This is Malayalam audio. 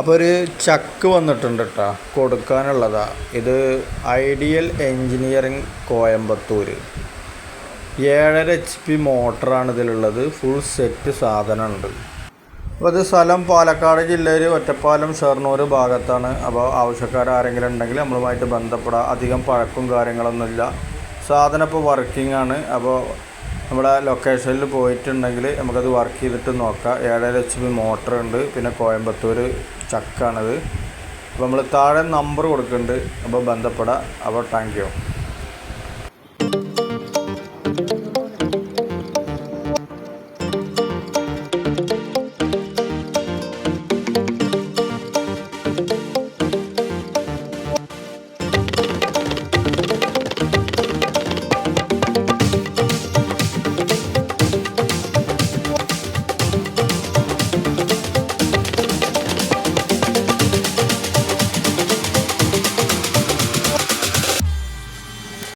അപ്പോൾ ഒരു ചക്ക് വന്നിട്ടുണ്ട് കേട്ടോ കൊടുക്കാനുള്ളതാ. ഇത് ഐഡിയൽ എൻജിനീയറിങ് കോയമ്പത്തൂർ ഏഴര എച്ച് പി മോട്ടറാണ് ഇതിലുള്ളത്. ഫുൾ സെറ്റ് സാധനമുണ്ട്. അപ്പോൾ ഇത് സ്ഥലം പാലക്കാട് ജില്ലയിൽ ഒറ്റപ്പാലം ഷെർണൂർ ഭാഗത്താണ്. അപ്പോൾ ആവശ്യക്കാർ ആരെങ്കിലും ഉണ്ടെങ്കിൽ നമ്മളുമായിട്ട് ബന്ധപ്പെടാം. അധികം പഴക്കും കാര്യങ്ങളൊന്നുമില്ല. സാധനം ഇപ്പോൾ വർക്കിംഗ് ആണ്. അപ്പോൾ നമ്മുടെ ലൊക്കേഷനിൽ പോയിട്ടുണ്ടെങ്കിൽ നമുക്കത് വർക്ക് ചെയ്തിട്ട് നോക്കാം. ഏഴര എച്ച് പി മോട്ടർ ഉണ്ട്. പിന്നെ കോയമ്പത്തൂർ ചക്കാണത്. അപ്പോൾ നമ്മൾ താഴെ നമ്പർ കൊടുക്കുന്നുണ്ട് അപ്പോൾ ബന്ധപ്പെടാം. അപ്പോൾ താങ്ക് യു